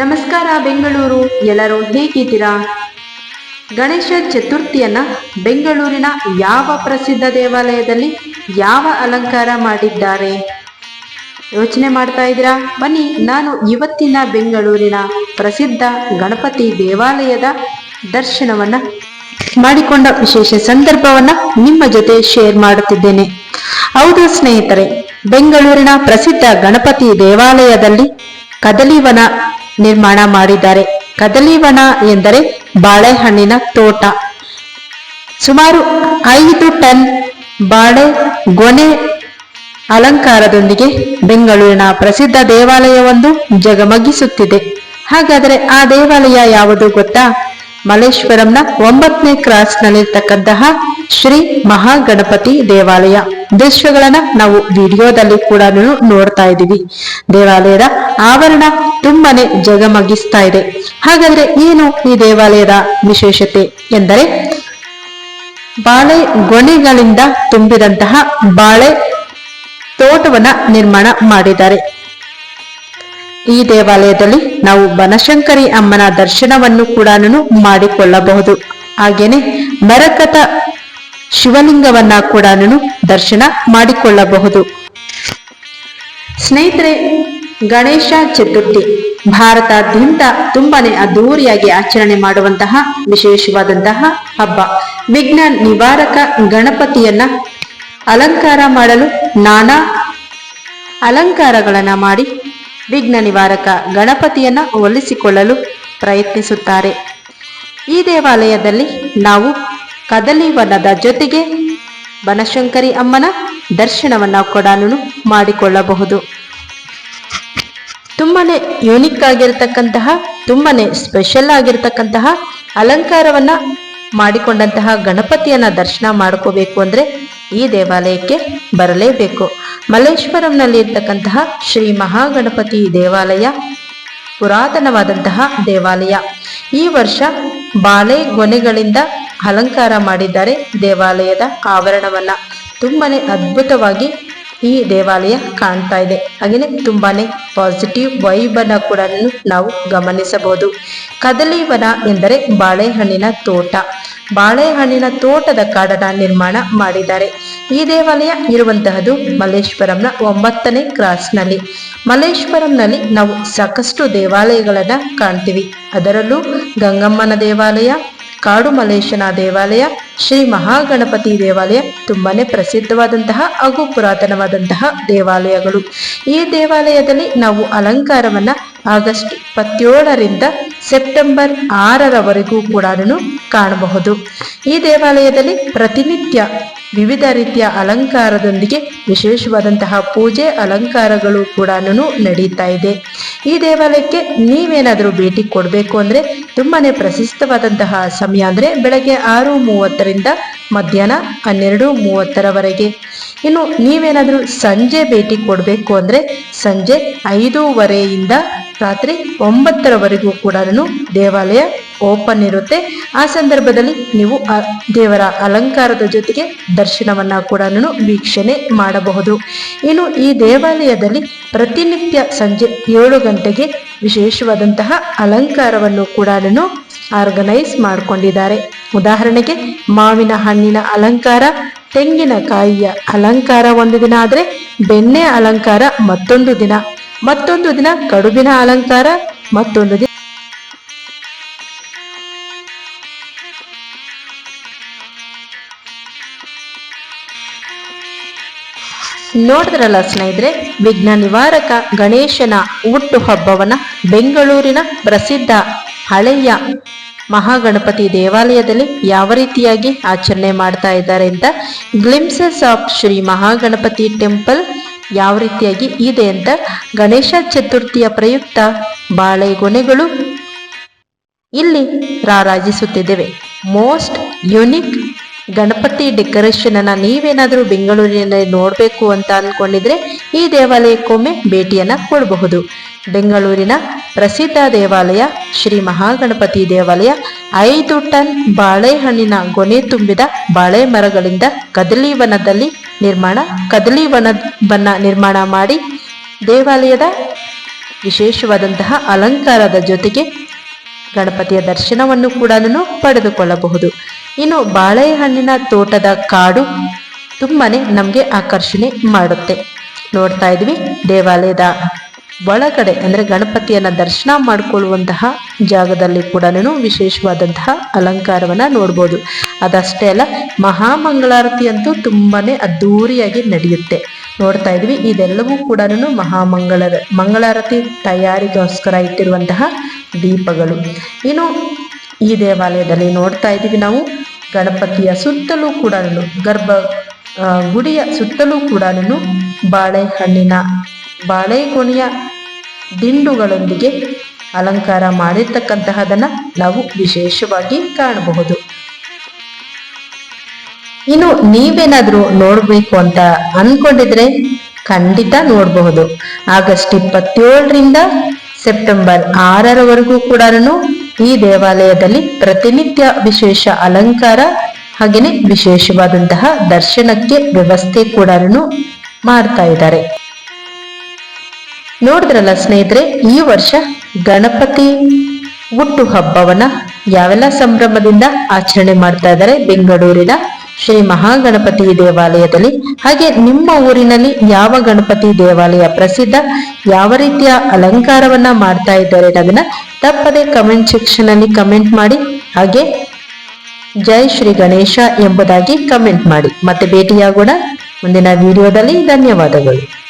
ನಮಸ್ಕಾರ ಬೆಂಗಳೂರು, ಎಲ್ಲರೂ ಹೇಗಿದ್ದೀರಾ? ಗಣೇಶ ಚತುರ್ಥಿಯನ್ನ ಬೆಂಗಳೂರಿನ ಯಾವ ಪ್ರಸಿದ್ಧ ದೇವಾಲಯದಲ್ಲಿ ಯಾವ ಅಲಂಕಾರ ಮಾಡಿದ್ದಾರೆ? ಯೋಚನೆ ಮಾಡ್ತಾ ಇದ್ದೀರಾ? ಬನ್ನಿ, ನಾನು ಇವತ್ತಿನ ಬೆಂಗಳೂರಿನ ಪ್ರಸಿದ್ಧ ಗಣಪತಿ ದೇವಾಲಯದ ದರ್ಶನವನ್ನ ಮಾಡಿಕೊಂಡ ವಿಶೇಷ ಸಂದರ್ಭವನ್ನ ನಿಮ್ಮ ಜೊತೆ ಶೇರ್ ಮಾಡುತ್ತಿದ್ದೇನೆ. ಹೌದು ಸ್ನೇಹಿತರೆ, ಬೆಂಗಳೂರಿನ ಪ್ರಸಿದ್ಧ ಗಣಪತಿ ದೇವಾಲಯದಲ್ಲಿ ಕದಲಿವನ ನಿರ್ಮಾಣ ಮಾಡಿದ್ದಾರೆ. ಕದಲಿವನ ಎಂದರೆ ಬಾಳೆಹಣ್ಣಿನ ತೋಟ. ಸುಮಾರು ಐದು ಟನ್ ಬಾಳೆ ಗೊನೆ ಅಲಂಕಾರದೊಂದಿಗೆ ಬೆಂಗಳೂರಿನ ಪ್ರಸಿದ್ಧ ದೇವಾಲಯವೊಂದು ಜಗಮಗಿಸುತ್ತಿದೆ. ಹಾಗಾದರೆ ಆ ದೇವಾಲಯ ಯಾವುದು ಗೊತ್ತಾ? ಮಲ್ಲೇಶ್ವರಂನ ಒಂಬತ್ತನೇ ಕ್ರಾಸ್ನಲ್ಲಿರ್ತಕ್ಕಂತಹ ಶ್ರೀ ಮಹಾಗಣಪತಿ ದೇವಾಲಯ. ದೃಶ್ಯಗಳನ್ನ ನಾವು ವಿಡಿಯೋದಲ್ಲಿ ಕೂಡ ನೋಡ್ತಾ ಇದ್ದೀವಿ. ದೇವಾಲಯದ ಆವರಣ ತುಂಬಾನೇ ಜಗಮಗಿಸ್ತಾ ಇದೆ. ಹಾಗಾದ್ರೆ ಏನು ಈ ದೇವಾಲಯದ ವಿಶೇಷತೆ ಎಂದರೆ? ಬಾಳೆ ಗೊನೆಗಳಿಂದ ತುಂಬಿದಂತಹ ಬಾಳೆ ತೋಟವನ್ನ ನಿರ್ಮಾಣ ಮಾಡಿದ್ದಾರೆ. ಈ ದೇವಾಲಯದಲ್ಲಿ ನಾವು ಬನಶಂಕರಿ ಅಮ್ಮನ ದರ್ಶನವನ್ನು ಕೂಡ ಮಾಡಿಕೊಳ್ಳಬಹುದು. ಹಾಗೇನೆ ಮರಕತ ಶಿವಲಿಂಗವನ್ನ ಕೂಡ ದರ್ಶನ ಮಾಡಿಕೊಳ್ಳಬಹುದು. ಸ್ನೇಹಿತರೆ ಗಣೇಶ ಚತುರ್ಥಿ. ಭಾರತಾದ್ಯಂತ ತುಂಬಾನೇ ಅದ್ದೂರಿಯಾಗಿ ಆಚರಣೆ ಮಾಡುವಂತಹ ವಿಶೇಷವಾದಂತಹ ಹಬ್ಬ. ವಿಘ್ನ ನಿವಾರಕ ಗಣಪತಿಯನ್ನ ಅಲಂಕಾರ ಮಾಡಲು ನಾನಾ ಅಲಂಕಾರಗಳನ್ನ ಮಾಡಿ ವಿಘ್ನ ನಿವಾರಕ ಗಣಪತಿಯನ್ನ ಒಲಿಸಿಕೊಳ್ಳಲು ಪ್ರಯತ್ನಿಸುತ್ತಾರೆ. ಈ ದೇವಾಲಯದಲ್ಲಿ ನಾವು ಕದಲಿ ವನದ ಜೊತೆಗೆ ಬನಶಂಕರಿ ಅಮ್ಮನ ದರ್ಶನವನ್ನ ಕೂಡ ಮಾಡಿಕೊಳ್ಳಬಹುದು. ತುಂಬಾನೇ ಯೂನಿಕ್ ಆಗಿರತಕ್ಕಂತಹ ತುಂಬಾ ಸ್ಪೆಷಲ್ ಆಗಿರತಕ್ಕಂತಹ ಅಲಂಕಾರವನ್ನ ಮಾಡಿಕೊಂಡಂತಹ ಗಣಪತಿಯನ್ನ ದರ್ಶನ ಮಾಡ್ಕೋಬೇಕು ಅಂದ್ರೆ ಈ ದೇವಾಲಯಕ್ಕೆ ಬರಲೇಬೇಕು. ಮಲ್ಲೇಶ್ವರಂನಲ್ಲಿ ಇರ್ತಕ್ಕಂತಹ ಶ್ರೀ ಮಹಾಗಣಪತಿ ದೇವಾಲಯ, ಪುರಾತನವಾದಂತಹ ದೇವಾಲಯ. ಈ ವರ್ಷ ಬಾಳೆ ಗೊನೆಗಳಿಂದ ಅಲಂಕಾರ ಮಾಡಿದ್ದಾರೆ ದೇವಾಲಯದ ಆವರಣವನ್ನ. ತುಂಬಾನೇ ಅದ್ಭುತವಾಗಿ ಈ ದೇವಾಲಯ ಕಾಣ್ತಾ ಇದೆ. ಹಾಗೆಯೇ ತುಂಬಾನೇ ಪಾಸಿಟಿವ್ ವೈಬ್ ಅನ್ನ ಕೂಡ ನಾವು ಗಮನಿಸಬಹುದು. ಕದಲಿವನ ಎಂದರೆ ಬಾಳೆಹಣ್ಣಿನ ತೋಟ. ಬಾಳೆಹಣ್ಣಿನ ತೋಟದ ಕಾಡನ ನಿರ್ಮಾಣ ಮಾಡಿದ್ದಾರೆ. ಈ ದೇವಾಲಯ ಇರುವಂತಹದ್ದು ಮಲ್ಲೇಶ್ವರಂನ ಒಂಬತ್ತನೇ ಕ್ರಾಸ್ನಲ್ಲಿ. ಮಲ್ಲೇಶ್ವರಂನಲ್ಲಿ ನಾವು ಸಾಕಷ್ಟು ದೇವಾಲಯಗಳನ್ನು ಕಾಣ್ತೀವಿ. ಅದರಲ್ಲೂ ಗಂಗಮ್ಮನ ದೇವಾಲಯ ಕಾಡು ಮಲೇಶನ ದೇವಾಲಯ, ಶ್ರೀ ಮಹಾಗಣಪತಿ ದೇವಾಲಯ ತುಂಬಾನೇ ಪ್ರಸಿದ್ಧವಾದಂತಹ ಹಾಗೂ ಪುರಾತನವಾದಂತಹ ದೇವಾಲಯಗಳು. ಈ ದೇವಾಲಯದಲ್ಲಿ ನಾವು ಅಲಂಕಾರವನ್ನ ಆಗಸ್ಟ್ ಇಪ್ಪತ್ತೇಳರಿಂದ ಸೆಪ್ಟೆಂಬರ್ ಆರರವರೆಗೂ ಕೂಡ ಕಾಣಬಹುದು. ಈ ದೇವಾಲಯದಲ್ಲಿ ಪ್ರತಿನಿತ್ಯ ವಿವಿಧ ರೀತಿಯ ಅಲಂಕಾರದೊಂದಿಗೆ ವಿಶೇಷವಾದಂತಹ ಪೂಜೆ ಅಲಂಕಾರಗಳು ಕೂಡ ನಡೀತಾ ಇದೆ. ಈ ದೇವಾಲಯಕ್ಕೆ ನೀವೇನಾದರೂ ಭೇಟಿ ಕೊಡಬೇಕು ಅಂದ್ರೆ ತುಂಬಾನೇ ಪ್ರಶಸ್ತವಾದಂತಹ ಸಮಯ ಅಂದರೆ ಬೆಳಗ್ಗೆ ಆರು ಮೂವತ್ತರಿಂದ ಮಧ್ಯಾಹ್ನ ಹನ್ನೆರಡು ಮೂವತ್ತರವರೆಗೆ. ಇನ್ನು ನೀವೇನಾದರೂ ಸಂಜೆ ಭೇಟಿ ಕೊಡಬೇಕು ಅಂದರೆ ಸಂಜೆ ಐದೂವರೆಯಿಂದ ರಾತ್ರಿ ಒಂಬತ್ತರವರೆಗೂ ಕೂಡ ದೇವಾಲಯ ಓಪನ್ ಇರುತ್ತೆ. ಆ ಸಂದರ್ಭದಲ್ಲಿ ನೀವು ದೇವರ ಅಲಂಕಾರದ ಜೊತೆಗೆ ದರ್ಶನವನ್ನ ಕೂಡ ವೀಕ್ಷಣೆ ಮಾಡಬಹುದು. ಇನ್ನು ಈ ದೇವಾಲಯದಲ್ಲಿ ಪ್ರತಿನಿತ್ಯ ಸಂಜೆ ಏಳು ಗಂಟೆಗೆ ವಿಶೇಷವಾದಂತಹ ಅಲಂಕಾರವನ್ನು ಕೂಡ ಆರ್ಗನೈಸ್ ಮಾಡಿಕೊಂಡಿದ್ದಾರೆ. ಉದಾಹರಣೆಗೆ ಮಾವಿನ ಹಣ್ಣಿನ ಅಲಂಕಾರ, ತೆಂಗಿನಕಾಯಿಯ ಅಲಂಕಾರ ಒಂದು ದಿನ ಆದರೆ ಬೆಣ್ಣೆ ಅಲಂಕಾರ ಮತ್ತೊಂದು ದಿನ ಮತ್ತೊಂದು ದಿನ ಕಡುಬಿನ ಅಲಂಕಾರ, ಮತ್ತೊಂದು ದಿನ ನೋಡಿದ್ರಲ್ಲ ಸ್ನೇಹಿತರೆ, ವಿಘ್ನ ನಿವಾರಕ ಗಣೇಶನ ಹುಟ್ಟು ಹಬ್ಬವನ್ನ ಬೆಂಗಳೂರಿನ ಪ್ರಸಿದ್ಧ ಹಳೆಯ ಮಹಾಗಣಪತಿ ದೇವಾಲಯದಲ್ಲಿ ಯಾವ ರೀತಿಯಾಗಿ ಆಚರಣೆ ಮಾಡ್ತಾ ಇದ್ದಾರೆ ಅಂತ glimpses of Shri Mahaganapati temple ಯಾವ ರೀತಿಯಾಗಿ ಇದೆ ಅಂತ ಗಣೇಶ ಚತುರ್ಥಿಯ ಪ್ರಯುಕ್ತ ಬಾಳೆಗೊನೆಗಳು ಇಲ್ಲಿ ರಾರಾಜಿಸುತ್ತಿದ್ದೇವೆ. ಮೋಸ್ಟ್ ಯುನಿಕ್ ಗಣಪತಿ ಡೆಕೋರೇಷನ್ ಅನ್ನ ನೀವೇನಾದರೂ ಬೆಂಗಳೂರಿನಲ್ಲಿ ನೋಡಬೇಕು ಅಂತ ಅನ್ಕೊಂಡಿದ್ರೆ ಈ ದೇವಾಲಯಕ್ಕೊಮ್ಮೆ ಭೇಟಿಯನ್ನ ಕೊಡಬಹುದು. ಬೆಂಗಳೂರಿನ ಪ್ರಸಿದ್ಧ ದೇವಾಲಯ ಶ್ರೀ ಮಹಾಗಣಪತಿ ದೇವಾಲಯ ಐದು ಟನ್ ಬಾಳೆಹಣ್ಣಿನ ಗೊನೆ ತುಂಬಿದ ಬಾಳೆ ಮರಗಳಿಂದ ಕದಲಿ ವನದಲ್ಲಿ ನಿರ್ಮಾಣ, ಕದಲಿ ವನವನ್ನ ನಿರ್ಮಾಣ ಮಾಡಿ ದೇವಾಲಯದ ವಿಶೇಷವಾದಂತಹ ಅಲಂಕಾರದ ಜೊತೆಗೆ ಗಣಪತಿಯ ದರ್ಶನವನ್ನು ಕೂಡ ಪಡೆದುಕೊಳ್ಳಬಹುದು. ಇನ್ನು ಬಾಳೆಹಣ್ಣಿನ ತೋಟದ ಕಾಡು ತುಂಬಾ ನಮಗೆ ಆಕರ್ಷಣೆ ಮಾಡುತ್ತೆ. ನೋಡ್ತಾ ಇದ್ವಿ, ದೇವಾಲಯದ ಒಳಗಡೆ ಅಂದರೆ ಗಣಪತಿಯನ್ನು ದರ್ಶನ ಮಾಡಿಕೊಳ್ಳುವಂತಹ ಜಾಗದಲ್ಲಿ ಕೂಡ ವಿಶೇಷವಾದಂತಹ ಅಲಂಕಾರವನ್ನು ನೋಡ್ಬೋದು. ಅದಷ್ಟೇ ಅಲ್ಲ, ಮಹಾಮಂಗಳಾರತಿ ಅಂತೂ ತುಂಬಾ ಅದ್ದೂರಿಯಾಗಿ ನಡೆಯುತ್ತೆ. ನೋಡ್ತಾ ಇದ್ವಿ, ಇದೆಲ್ಲವೂ ಕೂಡ ಮಹಾಮಂಗಳ ಮಂಗಳಾರತಿ ತಯಾರಿಗೋಸ್ಕರ ಇಟ್ಟಿರುವಂತಹ ದೀಪಗಳು. ಇನ್ನು ಈ ದೇವಾಲಯದಲ್ಲಿ ನೋಡ್ತಾ ಇದ್ದೀವಿ ನಾವು ಗಣಪತಿಯ ಸುತ್ತಲೂ ಕೂಡ ಗರ್ಭ ಗುಡಿಯ ಸುತ್ತಲೂ ಕೂಡ ಬಾಳೆಹಣ್ಣಿನ, ಬಾಳೆಗೊನೆಯ ದಿಂಡುಗಳೊಂದಿಗೆ ಅಲಂಕಾರ ಮಾಡಿರ್ತಕ್ಕಂತಹದನ್ನ ನಾವು ವಿಶೇಷವಾಗಿ ಕಾಣಬಹುದು. ಇನ್ನು ನೀವೇನಾದ್ರೂ ನೋಡ್ಬೇಕು ಅಂತ ಅನ್ಕೊಂಡಿದ್ರೆ ಖಂಡಿತ ನೋಡಬಹುದು. ಆಗಸ್ಟ್ ಇಪ್ಪತ್ತೇಳರಿಂದ ಸೆಪ್ಟೆಂಬರ್ ಆರರವರೆಗೂ ಕೂಡ ಈ ದೇವಾಲಯದಲ್ಲಿ ಪ್ರತಿನಿತ್ಯ ವಿಶೇಷ ಅಲಂಕಾರ ಹಾಗೇನೆ ವಿಶೇಷವಾದಂತಹ ದರ್ಶನಕ್ಕೆ ವ್ಯವಸ್ಥೆ ಕೂಡ ಮಾಡ್ತಾ ಇದ್ದಾರೆ. ನೋಡಿದ್ರಲ್ಲ ಸ್ನೇಹಿತರೆ, ಈ ವರ್ಷ ಗಣಪತಿ ಹುಟ್ಟು ಹಬ್ಬವನ್ನ ಯಾವೆಲ್ಲ ಸಂಭ್ರಮದಿಂದ ಆಚರಣೆ ಮಾಡ್ತಾ ಇದ್ದಾರೆ? ಬೆಂಗಳೂರಿನ ಶ್ರೀ ಮಹಾಗಣಪತಿ ದೇವಾಲಯದಲ್ಲಿ. ಹಾಗೆ ನಿಮ್ಮ ಊರಿನಲ್ಲಿ ಯಾವ ಗಣಪತಿ ದೇವಾಲಯ ಪ್ರಸಿದ್ಧ? ಯಾವ ರೀತಿಯ ಅಲಂಕಾರವನ್ನ ಮಾಡ್ತಾ ಇದ್ದಾರೆ ಅನ್ನೋದನ್ನ ತಪ್ಪದೆ ಕಮೆಂಟ್ ಸೆಕ್ಷನ್ ಅಲ್ಲಿ ಕಮೆಂಟ್ ಮಾಡಿ. ಹಾಗೆ ಜೈ ಶ್ರೀ ಗಣೇಶ ಎಂಬುದಾಗಿ ಕಮೆಂಟ್ ಮಾಡಿ. ಮತ್ತೆ ಭೇಟಿಯಾಗೋಣ. ಮುಂದಿನ ವಿಡಿಯೋದಲ್ಲಿ ಧನ್ಯವಾದಗಳು.